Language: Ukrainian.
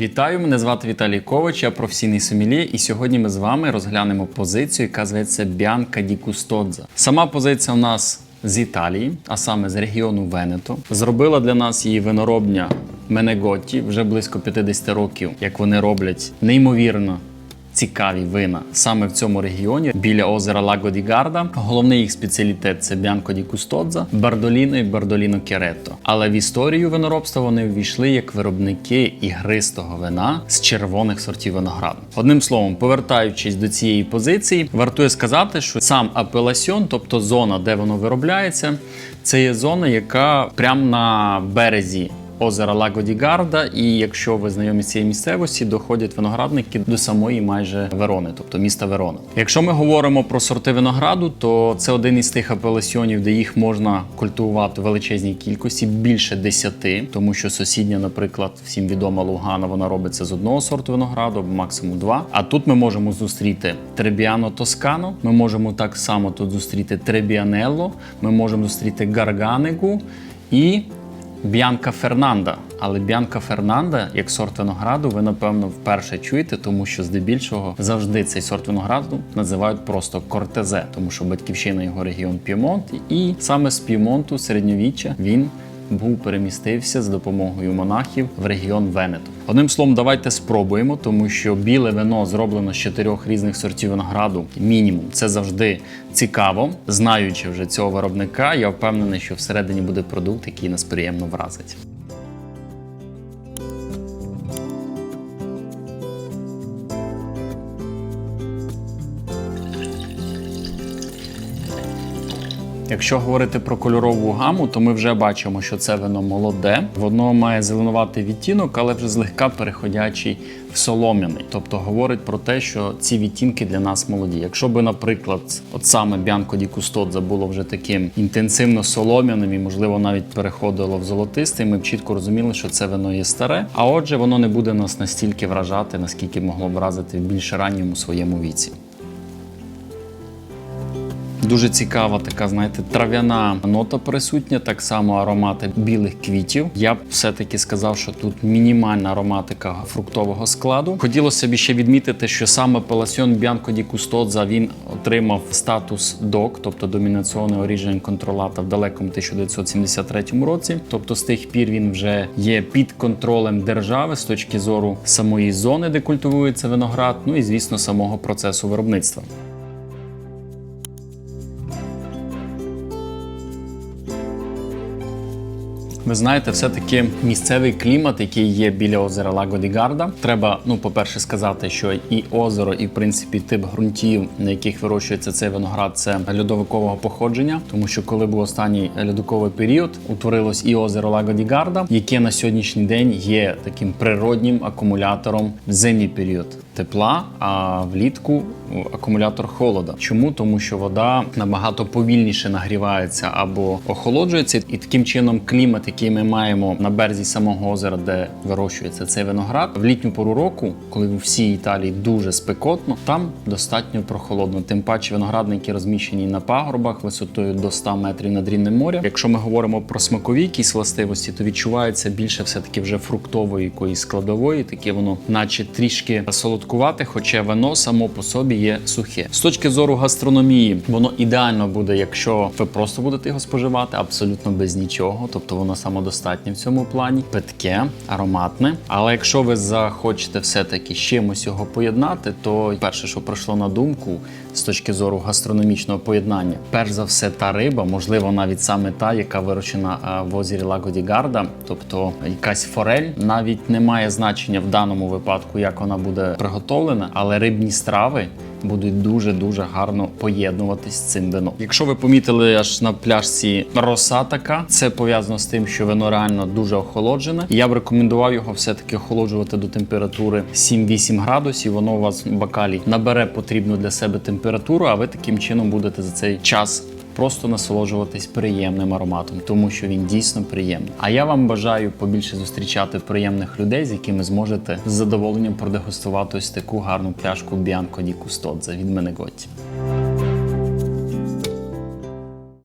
Вітаю, мене звати Віталій Ковач, я професійний сомельє, і сьогодні ми з вами розглянемо позицію, яка зветься Bianca Ді Кустодза. Сама позиція у нас з Італії, а саме з регіону Венето. Зробила для нас її виноробня Менеготті вже близько 50 років, як вони роблять неймовірно. Цікаві вина саме в цьому регіоні біля озера Лаго ді Гарда. Головний їх спеціалітет це Бянко ді Кустодза, Бардоліно і Бардоліно Керетто. Але в історію виноробства вони ввійшли як виробники ігристого вина з червоних сортів винограду. Одним словом, повертаючись до цієї позиції, вартує сказати, що сам апеласьон, тобто зона, де воно виробляється, це є зона, яка прямо на березі озера Лаго ді Гарда, і якщо ви знайомі з цієї місцевості, доходять виноградники до самої майже Верони, тобто міста Верона. Якщо ми говоримо про сорти винограду, то це один із тих апелясьонів, де їх можна культивувати в величезній кількості, більше десяти, тому що сусідня, наприклад, всім відома Лугана, вона робиться з одного сорту винограду, максимум два. А тут ми можемо зустріти Требіано Тоскано, ми можемо так само тут зустріти Требіанелло, ми можемо зустріти Гарганегу і Б'янка Фернанда. Але Б'янка Фернанда, як сорт винограду, ви напевно вперше чуєте, тому що здебільшого завжди цей сорт винограду називають просто кортезе, тому що батьківщина його регіон П'ємонт, і саме з П'ємонту середньовіччя він був перемістився з допомогою монахів в регіон Венету. Одним словом, давайте спробуємо, тому що біле вино зроблено з чотирьох різних сортів винограду. Мінімум, це завжди цікаво. Знаючи вже цього виробника, я впевнений, що всередині буде продукт, який нас приємно вразить. Якщо говорити про кольорову гаму, то ми вже бачимо, що це вино молоде. Воно має зеленуватий відтінок, але вже злегка переходячий в солом'яний. Тобто говорить про те, що ці відтінки для нас молоді. Якщо би, наприклад, от саме Бянко Ді Кустодза було вже таким інтенсивно солом'яним і, можливо, навіть переходило в золотистий, ми б чітко розуміли, що це вино є старе. А отже, воно не буде нас настільки вражати, наскільки могло б вразити в більш ранньому своєму віці. Дуже цікава така, знаєте, трав'яна нота присутня, так само аромати білих квітів. Я б все-таки сказав, що тут мінімальна ароматика фруктового складу. Хотілося б ще відмітити, що саме Пеласьон Б'янко Ді Кустодза він отримав статус ДОК, тобто домінаціонний Origin контролата в далекому 1973 році. Тобто з тих пір він вже є під контролем держави з точки зору самої зони, де культивується виноград, ну і звісно самого процесу виробництва. Ви знаєте, все-таки місцевий клімат, який є біля озера Лаго ді Гарда. Треба, ну, по-перше, сказати, що і озеро, і в принципі тип ґрунтів, на яких вирощується цей виноград, це льодовикового походження. Тому що коли був останній льодовиковий період, утворилось і озеро Лаго ді Гарда, яке на сьогоднішній день є таким природнім акумулятором в зимній період тепла, а влітку акумулятор холода. Чому? Тому що вода набагато повільніше нагрівається або охолоджується, і таким чином клімат, який ми маємо на березі самого озера, де вирощується цей виноград, в літню пору року, коли в всій Італії дуже спекотно, там достатньо прохолодно. Тим паче виноградники розміщені на пагорбах висотою до 100 метрів над рівнем моря. Якщо ми говоримо про смакові якісь властивості, то відчувається більше все таки вже фруктової якоїсь складової, таке воно, наче трішки солодкувати, хоча вино само по собі є сухе. З точки зору гастрономії, воно ідеально буде, якщо ви просто будете його споживати, абсолютно без нічого, тобто воно самодостатнє в цьому плані, питке, ароматне. Але якщо ви захочете все-таки з чимось його поєднати, то перше, що прийшло на думку з точки зору гастрономічного поєднання, перш за все, та риба, можливо, навіть саме та, яка вирощена в озері Лаго ді Гарда, тобто якась форель, навіть не має значення в даному випадку, як вона буде приготовлена, але рибні страви будуть дуже дуже гарно поєднуватись з цим вином. Якщо ви помітили аж на пляшці роса така, це пов'язано з тим, що вино реально дуже охолоджене. Я б рекомендував його все-таки охолоджувати до температури 7-8 градусів. Воно у вас в бакалі набере потрібну для себе температуру, а ви таким чином будете за цей час просто насолоджуватись приємним ароматом, тому що він дійсно приємний. А я вам бажаю побільше зустрічати приємних людей, з якими зможете з задоволенням продегустувати ось таку гарну пляшку Bianco di Custozza від Менеготті.